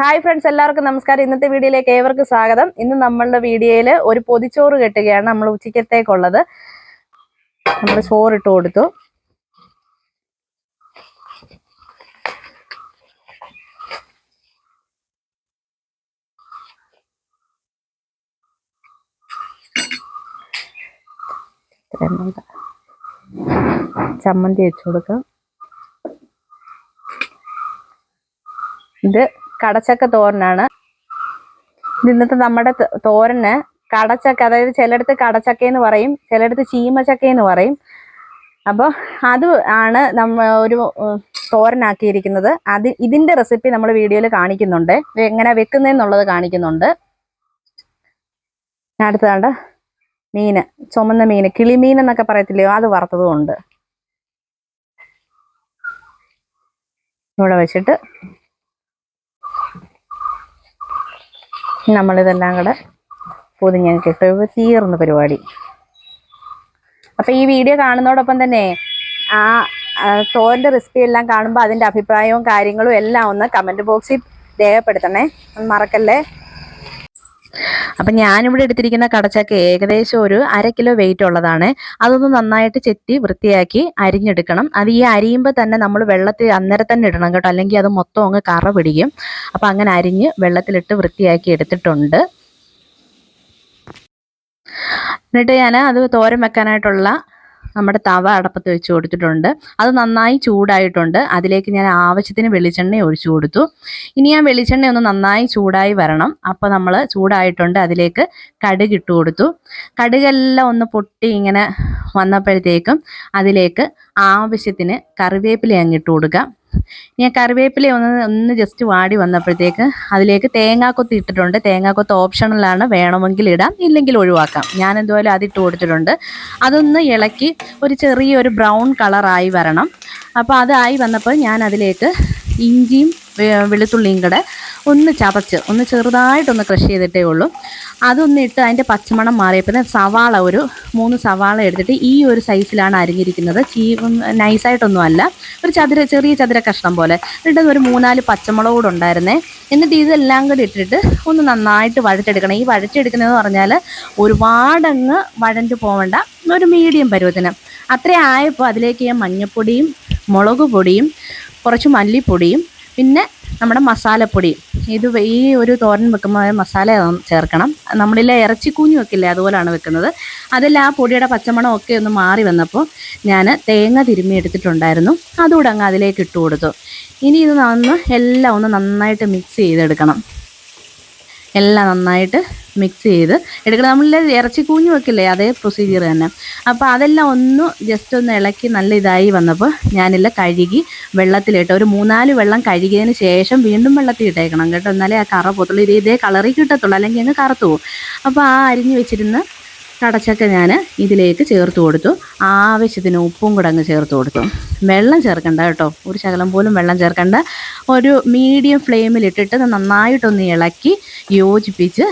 Hi friends എല്ലാവർക്കും നമസ്കാരം. ഇന്നത്തെ വീഡിയോയിലേക്ക് ഏവർക്കും സ്വാഗതം. ഇന്ന് നമ്മളുടെ വീഡിയോയിൽ ഒരു പൊതിച്ചോറ് കെട്ടുകയാണ് നമ്മൾ ഉച്ചക്കത്തേക്കുള്ളത് നമ്മൾ ചോറിട്ട് കൊടുത്തു. ചമ്മന്തി വെച്ചു കൊടുക്കാം. ഇത് കടച്ചക്ക തോരനാണ്. ഇന്നത്തെ നമ്മുടെ തോരന് കടച്ചക്ക അതായത് ചിലയിടത്ത് കടച്ചക്ക എന്ന് പറയും ചിലയിടത്ത് ചീമച്ചക്ക എന്ന് പറയും. അപ്പോൾ അത് ആണ് നമ്മ ഒരു തോരനാക്കിയിരിക്കുന്നത്. അത് ഇതിന്റെ റെസിപ്പി നമ്മൾ വീഡിയോയിൽ കാണിക്കുന്നുണ്ട്. എങ്ങനെ വെക്കുന്നതെന്നുള്ളത് കാണിക്കുന്നുണ്ട്. അടുത്തതാണ്ട് മീന് ചുമന്ന മീന് കിളിമീൻ എന്നൊക്കെ പറയത്തില്ലയോ അത് വറുത്തതും ഉണ്ട്. ഇവിടെ വെച്ചിട്ട് നമ്മളിതെല്ലാം കൂടെ പൊതിഞ്ഞങ്ങ് കിട്ടും തീർന്ന പരിപാടി. അപ്പോൾ ഈ വീഡിയോ കാണുന്നതോടൊപ്പം തന്നെ ആ തോരന്റെ റെസിപ്പി എല്ലാം കാണുമ്പോൾ അതിന്റെ അഭിപ്രായവും കാര്യങ്ങളും എല്ലാം ഒന്ന് കമന്റ് ബോക്സിൽ രേഖപ്പെടുത്തണേ. മറക്കല്ലേ? അപ്പം ഞാനിവിടെ എടുത്തിരിക്കുന്ന കടച്ചക്ക ഏകദേശം ഒരു അര കിലോ വെയിറ്റ് ഉള്ളതാണ്. അതൊന്ന് നന്നായിട്ട് ചെത്തി വൃത്തിയാക്കി അരിഞ്ഞെടുക്കണം. അത് ഈ അരിയുമ്പോൾ തന്നെ നമ്മൾ വെള്ളത്തിൽ അന്നേരം തന്നെ ഇടണം കേട്ടോ. അല്ലെങ്കിൽ അത് മൊത്തം അങ്ങ് കറ പിടിക്കും അപ്പം അങ്ങനെ അരിഞ്ഞ് വെള്ളത്തിലിട്ട് വൃത്തിയാക്കി എടുത്തിട്ടുണ്ട്. എന്നിട്ട് ഞാൻ അത് തോരൻ വെക്കാനായിട്ടുള്ള നമ്മുടെ തവ അടപ്പത്ത് വെച്ച് കൊടുത്തിട്ടുണ്ട്. അത് നന്നായി ചൂടായിട്ടുണ്ട്. അതിലേക്ക് ഞാൻ ആവശ്യത്തിന് വെളിച്ചെണ്ണ ഒഴിച്ചു കൊടുത്തു. ഇനി ആ വെളിച്ചെണ്ണ ഒന്ന് നന്നായി ചൂടായി വരണം. അപ്പോൾ നമ്മൾ ചൂടായിട്ടുണ്ട്. അതിലേക്ക് കടുക് ഇട്ട് കൊടുത്തു. കടുകെല്ലാം ഒന്ന് പൊട്ടി ഇങ്ങനെ വന്നപ്പോഴത്തേക്കും അതിലേക്ക് ആവശ്യത്തിന് കറിവേപ്പില അങ്ങിട്ട് കൊടുക്കുക ആ കറിവേപ്പില ഒന്ന് ഒന്ന് ജസ്റ്റ് വാടി വന്നപ്പോഴത്തേക്ക് അതിലേക്ക് തേങ്ങാക്കൊത്ത് ഇട്ടിട്ടുണ്ട്. തേങ്ങാക്കൊത്ത് ഓപ്ഷണലാണ് വേണമെങ്കിൽ ഇടാം ഇല്ലെങ്കിൽ ഒഴിവാക്കാം. ഞാൻ എന്തുപോലെ അതിട്ട് കൊടുത്തിട്ടുണ്ട്. അതൊന്ന് ഇളക്കി ഒരു ചെറിയൊരു ബ്രൗൺ കളറായി വരണം. അപ്പോൾ അതായി വന്നപ്പോൾ ഞാൻ അതിലേക്ക് ഇഞ്ചിയും വെളുത്തുള്ളിയും കൂടെ ഒന്ന് ചതച്ച് ഒന്ന് ചെറുതായിട്ടൊന്ന് ക്രഷ് ചെയ്തിട്ടേ ഉള്ളൂ. അതൊന്ന് ഇട്ട് അതിന്റെ പച്ചമണം മാറിയപ്പോൾ സവാള ഒരു മൂന്ന് സവാള എടുത്തിട്ട് ഈ ഒരു സൈസിലാണ് അരിഞ്ഞിരിക്കുന്നത്. ചീ നൈസായിട്ടൊന്നും അല്ല. ഒരു ചതുര ചെറിയ ചതുര കഷ്ണം പോലെ. എന്നിട്ട് ഒരു മൂന്നാൽ പച്ചമുളക് കൂടെ ഉണ്ടായിരുന്നേ. എന്നിട്ട് ഇതെല്ലാം കൂടി ഇട്ടിട്ട് ഒന്ന് നന്നായിട്ട് വഴറ്റെടുക്കണം ഈ വഴറ്റെടുക്കുന്നതെന്ന് പറഞ്ഞാൽ ഒരുപാടങ്ങ് വഴഞ്ഞു പോവേണ്ട. ഒരു മീഡിയം പരുവത്തിന്. അത്ര ആയപ്പോൾ അതിലേക്ക് ഞാൻ മഞ്ഞൾപ്പൊടിയും മുളക് പൊടിയും കുറച്ച് മല്ലിപ്പൊടിയും പിന്നെ നമ്മുടെ മസാലപ്പൊടി ഇത് ഈ ഒരു തോരൻ വെക്കുമ്പോൾ മസാല ചേർക്കണം. നമ്മളിലെ ഇറച്ചിക്കൂഞ്ഞ് വെക്കില്ലേ അതുപോലാണ് വെക്കുന്നത്. അതിൽ ആ പൊടിയുടെ പച്ചമണം ഒക്കെ ഒന്ന് മാറി വന്നപ്പോൾ ഞാൻ തേങ്ങ തിരുമ്മി എടുത്തിട്ടുണ്ടായിരുന്നു. അതുകൂടെ അങ്ങ് അതിലേക്ക് ഇട്ട് കൊടുത്തു. ഇനി ഇത് നന്ന് എല്ലാം ഒന്ന് നന്നായിട്ട് മിക്സ് ചെയ്തെടുക്കണം. എല്ലാം നന്നായിട്ട് മിക്സ് ചെയ്ത് എടുക്കണം. നമ്മൾ ഇറച്ചി കൂഞ്ഞു വെക്കില്ലേ അതേ പ്രൊസീജിയർ തന്നെ. അപ്പോൾ അതെല്ലാം ഒന്ന് ജസ്റ്റ് ഒന്ന് ഇളക്കി നല്ല ഇതായി വന്നപ്പോൾ ഞാനില്ല കഴുകി വെള്ളത്തിലിട്ട് ഒരു മൂന്നാൽ വെള്ളം കഴുകിയതിന് ശേഷം വീണ്ടും വെള്ളത്തിൽ ഇട്ടേക്കണം കേട്ടോ. എന്നാലേ ആ കറ പോത്തുള്ളൂ ഇത് ഇതേ കളറിൽ കിട്ടത്തുള്ളൂ. അല്ലെങ്കിൽ അങ്ങ് കറുത്തു പോകും. അപ്പോൾ ആ അരിഞ്ഞ് വെച്ചിരുന്ന കടച്ചക്ക ഞാൻ ഇതിലേക്ക് ചേർത്ത് കൊടുത്തു. ആവശ്യത്തിന് ഉപ്പും കൂടെ അങ്ങ് ചേർത്ത് കൊടുത്തു. വെള്ളം ചേർക്കണ്ട കേട്ടോ. ഒരു ശകലം പോലും വെള്ളം ചേർക്കണ്ട. ഒരു മീഡിയം ഫ്ലെയിമിലിട്ടിട്ട് നന്നായിട്ടൊന്ന് ഇളക്കി യോജിപ്പിച്ച്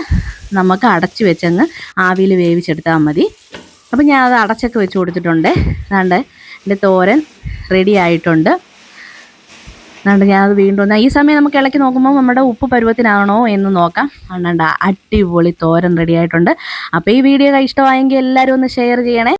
നമുക്ക് അടച്ചു വെച്ചങ്ങ് ആവിയിൽ വേവിച്ചെടുത്താൽ മതി. അപ്പം ഞാൻ അത് അടച്ചൊക്കെ വെച്ച് കൊടുത്തിട്ടുണ്ട്. അതാണ്ട് എന്റെ തോരൻ റെഡി ആയിട്ടുണ്ട്. അതുകൊണ്ട് ഞാനത് വീണ്ടും ഒന്ന് ഈ സമയം നമുക്ക് ഇളക്കി നോക്കുമ്പോൾ നമ്മുടെ ഉപ്പ് പരുവത്തിനാണോ എന്ന് നോക്കാം. അതുകൊണ്ട് അടിപൊളി തോരൻ റെഡി ആയിട്ടുണ്ട്. അപ്പോൾ ഈ വീഡിയോ ഇഷ്ടമായെങ്കിൽ എല്ലാവരും ഒന്ന് ഷെയർ ചെയ്യണേ.